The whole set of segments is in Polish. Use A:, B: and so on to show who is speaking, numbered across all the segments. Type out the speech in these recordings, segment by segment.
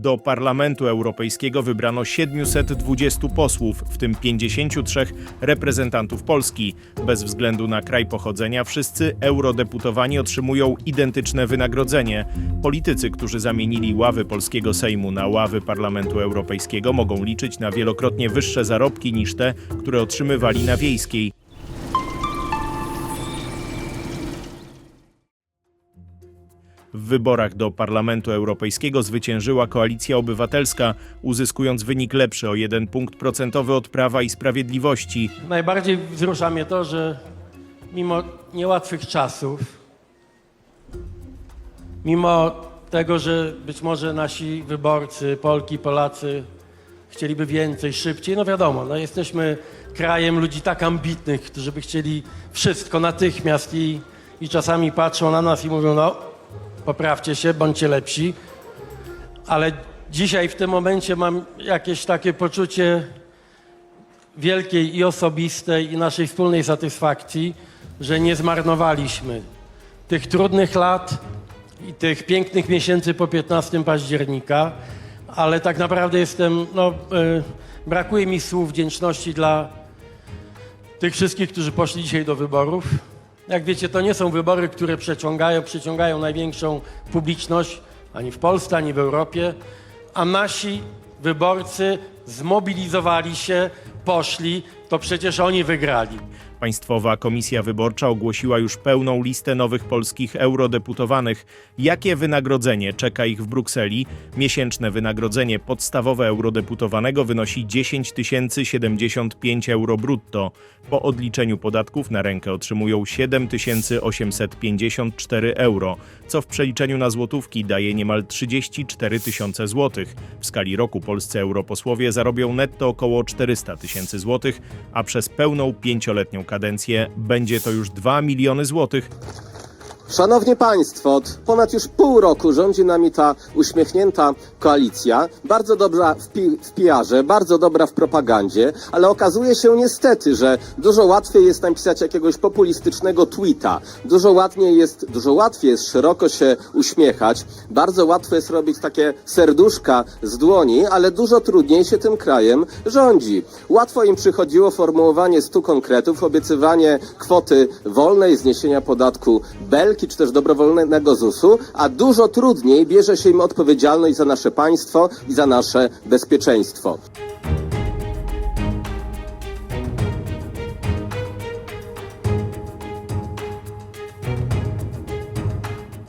A: Do Parlamentu Europejskiego wybrano 720 posłów, w tym 53 reprezentantów Polski. Bez względu na kraj pochodzenia, wszyscy eurodeputowani otrzymują identyczne wynagrodzenie. Politycy, którzy zamienili ławy polskiego Sejmu na ławy Parlamentu Europejskiego, mogą liczyć na wielokrotnie wyższe zarobki niż te, które otrzymywali na wiejskiej. W wyborach do Parlamentu Europejskiego zwyciężyła Koalicja Obywatelska, uzyskując wynik lepszy o jeden punkt procentowy od Prawa i Sprawiedliwości.
B: Najbardziej wzrusza mnie to, że mimo niełatwych czasów, mimo tego, że być może nasi wyborcy, Polki, Polacy chcieliby więcej, szybciej, no wiadomo, no jesteśmy krajem ludzi tak ambitnych, którzy by chcieli wszystko natychmiast i, i czasami patrzą na nas i mówią, no poprawcie się, bądźcie lepsi, ale dzisiaj w tym momencie mam jakieś takie poczucie wielkiej i osobistej i naszej wspólnej satysfakcji, że nie zmarnowaliśmy tych trudnych lat i tych pięknych miesięcy po 15 października, ale tak naprawdę jestem, no, y, brakuje mi słów wdzięczności dla tych wszystkich, którzy poszli dzisiaj do wyborów. Jak wiecie, to nie są wybory, które przeciągają, przyciągają największą publiczność ani w Polsce, ani w Europie, a nasi wyborcy zmobilizowali się, poszli, to przecież oni wygrali.
A: Państwowa Komisja Wyborcza ogłosiła już pełną listę nowych polskich eurodeputowanych. Jakie wynagrodzenie czeka ich w Brukseli? Miesięczne wynagrodzenie podstawowe eurodeputowanego wynosi 10 075 euro brutto. Po odliczeniu podatków na rękę otrzymują 7 854 euro, co w przeliczeniu na złotówki daje niemal 34 tysiące złotych. W skali roku polscy europosłowie zarobią netto około 400 tysięcy złotych, a przez pełną pięcioletnią kadencję będzie to już 2 miliony złotych.
C: Szanowni Państwo, od ponad już pół roku rządzi nami ta uśmiechnięta koalicja, bardzo dobra w, pi- w PR-ze, bardzo dobra w propagandzie, ale okazuje się niestety, że dużo łatwiej jest napisać jakiegoś populistycznego tweeta, dużo łatwiej jest, dużo łatwiej jest szeroko się uśmiechać, bardzo łatwo jest robić takie serduszka z dłoni, ale dużo trudniej się tym krajem rządzi. Łatwo im przychodziło formułowanie stu konkretów, obiecywanie kwoty wolnej, zniesienia podatku belki, czy też dobrowolnego ZUS-u, a dużo trudniej bierze się im odpowiedzialność za nasze państwo i za nasze bezpieczeństwo.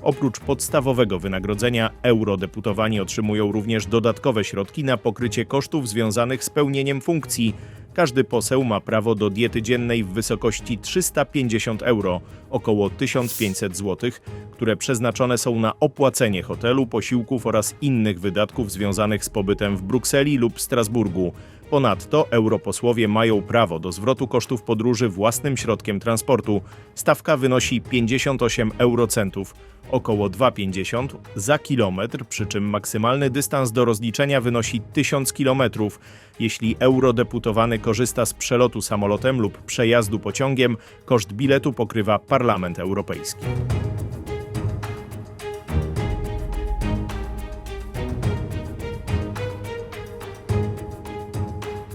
A: Oprócz podstawowego wynagrodzenia, eurodeputowani otrzymują również dodatkowe środki na pokrycie kosztów związanych z pełnieniem funkcji. Każdy poseł ma prawo do diety dziennej w wysokości 350 euro, około 1500 zł, które przeznaczone są na opłacenie hotelu, posiłków oraz innych wydatków związanych z pobytem w Brukseli lub Strasburgu. Ponadto europosłowie mają prawo do zwrotu kosztów podróży własnym środkiem transportu. Stawka wynosi 58 eurocentów, około 2,50 za kilometr, przy czym maksymalny dystans do rozliczenia wynosi 1000 kilometrów. Jeśli eurodeputowany korzysta z przelotu samolotem lub przejazdu pociągiem, koszt biletu pokrywa Parlament Europejski.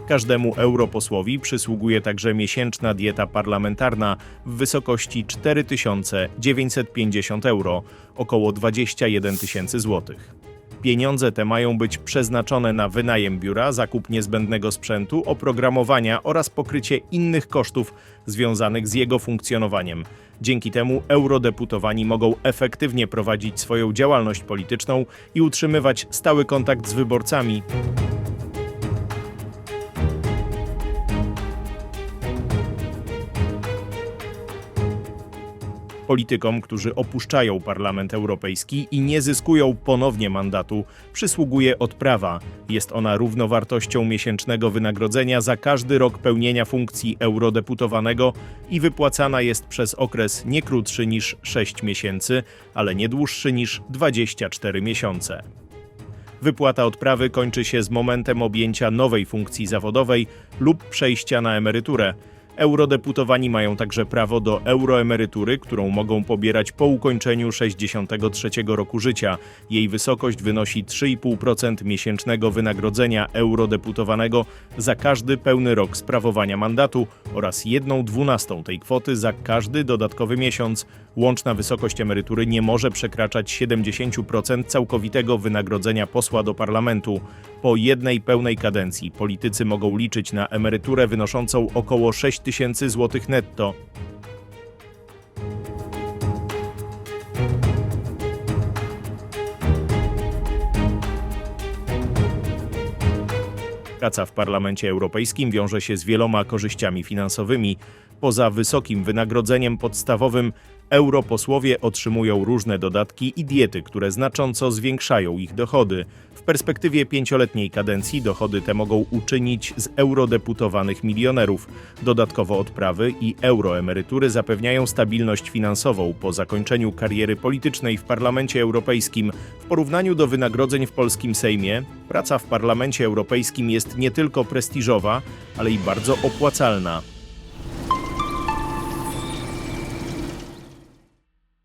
A: Każdemu europosłowi przysługuje także miesięczna dieta parlamentarna w wysokości 4950 euro, około 21 tysięcy złotych. Pieniądze te mają być przeznaczone na wynajem biura, zakup niezbędnego sprzętu, oprogramowania oraz pokrycie innych kosztów związanych z jego funkcjonowaniem. Dzięki temu eurodeputowani mogą efektywnie prowadzić swoją działalność polityczną i utrzymywać stały kontakt z wyborcami. Politykom, którzy opuszczają Parlament Europejski i nie zyskują ponownie mandatu, przysługuje odprawa. Jest ona równowartością miesięcznego wynagrodzenia za każdy rok pełnienia funkcji eurodeputowanego i wypłacana jest przez okres nie krótszy niż 6 miesięcy, ale nie dłuższy niż 24 miesiące. Wypłata odprawy kończy się z momentem objęcia nowej funkcji zawodowej lub przejścia na emeryturę. Eurodeputowani mają także prawo do euroemerytury, którą mogą pobierać po ukończeniu 63 roku życia. Jej wysokość wynosi 3,5% miesięcznego wynagrodzenia eurodeputowanego za każdy pełny rok sprawowania mandatu oraz 1 dwunastą tej kwoty za każdy dodatkowy miesiąc. Łączna wysokość emerytury nie może przekraczać 70% całkowitego wynagrodzenia posła do parlamentu. Po jednej pełnej kadencji politycy mogą liczyć na emeryturę wynoszącą około 6 tysięcy złotych netto. Praca w Parlamencie Europejskim wiąże się z wieloma korzyściami finansowymi. Poza wysokim wynagrodzeniem podstawowym, europosłowie otrzymują różne dodatki i diety, które znacząco zwiększają ich dochody. W perspektywie pięcioletniej kadencji dochody te mogą uczynić z eurodeputowanych milionerów. Dodatkowo odprawy i euroemerytury zapewniają stabilność finansową po zakończeniu kariery politycznej w Parlamencie Europejskim. W porównaniu do wynagrodzeń w polskim Sejmie, praca w Parlamencie Europejskim jest nie tylko prestiżowa, ale i bardzo opłacalna.